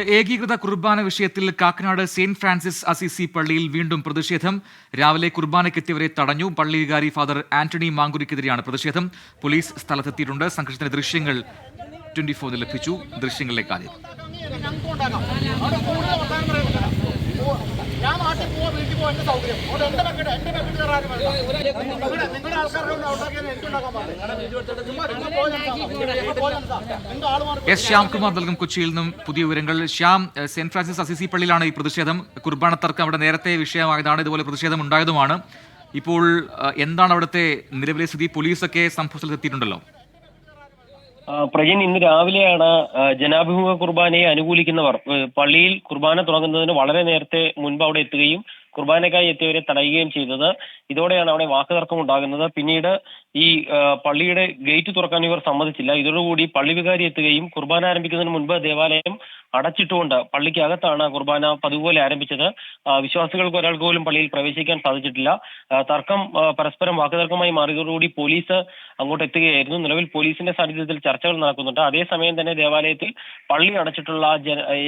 ഏകീകൃത കുർബാന വിഷയത്തിൽ Kakkanad Saint Francis Assisi പള്ളിയിൽ വീണ്ടും പ്രതിഷേധം. രാവിലെ കുർബാനയ്ക്കെത്തിയവരെ തടഞ്ഞു. പള്ളി വികാരി ഫാദർ ആന്റണി മാങ്കുരിക്കെതിരെയാണ് പ്രതിഷേധം. പോലീസ് സ്ഥലത്തെത്തിയിട്ടുണ്ട്. സംഘർഷത്തിന്റെ ദൃശ്യങ്ങൾ ട്വന്റി ഫോറിൽ ലഭിച്ചു. ദൃശ്യങ്ങളിലേക്ക് നാട്ടിൽ പോവാ വീട്ടിൽ പോകാൻ എന്റെ സൗകര്യം? അവിടെ എന്റെ വെക്കട്ടെ എന്റെ വെക്കട്ട് കയറാനും നിങ്ങളുടെ നിങ്ങളുടെ ആൾക്കാരെ ഉണ്ടാക്കിയാൽ എനിക്ക് പാടില്ല എസ് ശ്യാംകുമാർ നൽകും കൊച്ചിയിൽ നിന്നും പുതിയ വിവരങ്ങൾ. ശ്യാം സെന്റ് ഫ്രാൻസിസ് അസിസി പള്ളിയിലാണ് ഈ പ്രതിഷേധം. കുർബാന തർക്കം അവിടെ നേരത്തെ വിഷയമായതാണ്. ഇതുപോലെ പ്രതിഷേധം ഉണ്ടായതുമാണ്. ഇപ്പോൾ എന്താണ് അവിടുത്തെ നിലവിലെ സ്ഥിതി? പോലീസൊക്കെ സംഭവത്തിൽ ആ, പ്രജിൻ ഇന്ന് രാവിലെയാണ് ജനാഭിമുഖ കുർബാനയെ അനുകൂലിക്കുന്നവർ. പള്ളിയിൽ കുർബാന തുടങ്ങുന്നതിന് വളരെ നേരത്തെ മുൻപ് അവിടെ എത്തുകയും കുർബാനയ്ക്കായി എത്തിയവരെ തടയുകയും ചെയ്തത്. ഇതോടെയാണ് അവിടെ വാക്കുതർക്കം ഉണ്ടാകുന്നത്. പിന്നീട് ഈ പള്ളിയുടെ ഗേറ്റ് തുറക്കാൻ ഇവർ സമ്മതിച്ചില്ല. ഇതോടുകൂടി പള്ളി വികാരി എത്തുകയും കുർബാന ആരംഭിക്കുന്നതിന് മുൻപ് ദേവാലയം അടച്ചിട്ടുകൊണ്ട് പള്ളിക്കകത്താണ് കുർബാന പതിവുപോലെ ആരംഭിച്ചത്. വിശ്വാസികൾക്ക് ഒരാൾക്ക് പോലും പള്ളിയിൽ പ്രവേശിക്കാൻ സാധിച്ചിട്ടില്ല. തർക്കം പരസ്പരം വാക്കുതർക്കമായി മാറിയതോടുകൂടി പോലീസ് അങ്ങോട്ട് എത്തുകയായിരുന്നു. നിലവിൽ പോലീസിന്റെ സാന്നിധ്യത്തിൽ ചർച്ചകൾ നടക്കുന്നുണ്ട്. അതേസമയം തന്നെ ദേവാലയത്തിൽ പള്ളി അടച്ചിട്ടുള്ള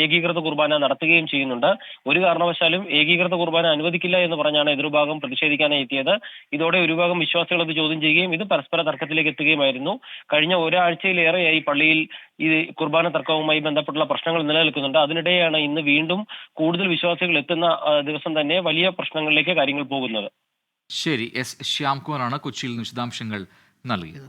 ഏകീകൃത കുർബാന നടത്തുകയും ചെയ്യുന്നുണ്ട്. ഒരു കാരണവശാലും ഏകീകൃത കുർബാന അനുവദിക്കില്ല എന്ന് പറഞ്ഞാണ് എതിർഭാഗം പ്രതിഷേധിക്കാനായി എത്തിയത് ഇതോടെ ഒരു ഭാഗം വിശ്വാസികൾ അത് ചോദ്യം ചെയ്യുകയും ഇത് പരസ്പര തർക്കത്തിലേക്ക് എത്തുകയുമായിരുന്നു. കഴിഞ്ഞ ഒരാഴ്ചയിലേറെയായി പള്ളിയിൽ ഈ കുർബാന തർക്കവുമായി ബന്ധപ്പെട്ടുള്ള പ്രശ്നങ്ങൾ നിലനിൽക്കുന്നുണ്ട്. അതിനിടെയാണ് ഇന്ന് വീണ്ടും കൂടുതൽ വിശ്വാസികൾ എത്തുന്ന ദിവസം തന്നെ വലിയ പ്രശ്നങ്ങളിലേക്ക് കാര്യങ്ങൾ പോകുന്നത്. ശരി എസ് ശ്യാംകുമാറാണ് കൊച്ചിയിൽ വിശദാംശങ്ങൾ നൽകിയത്.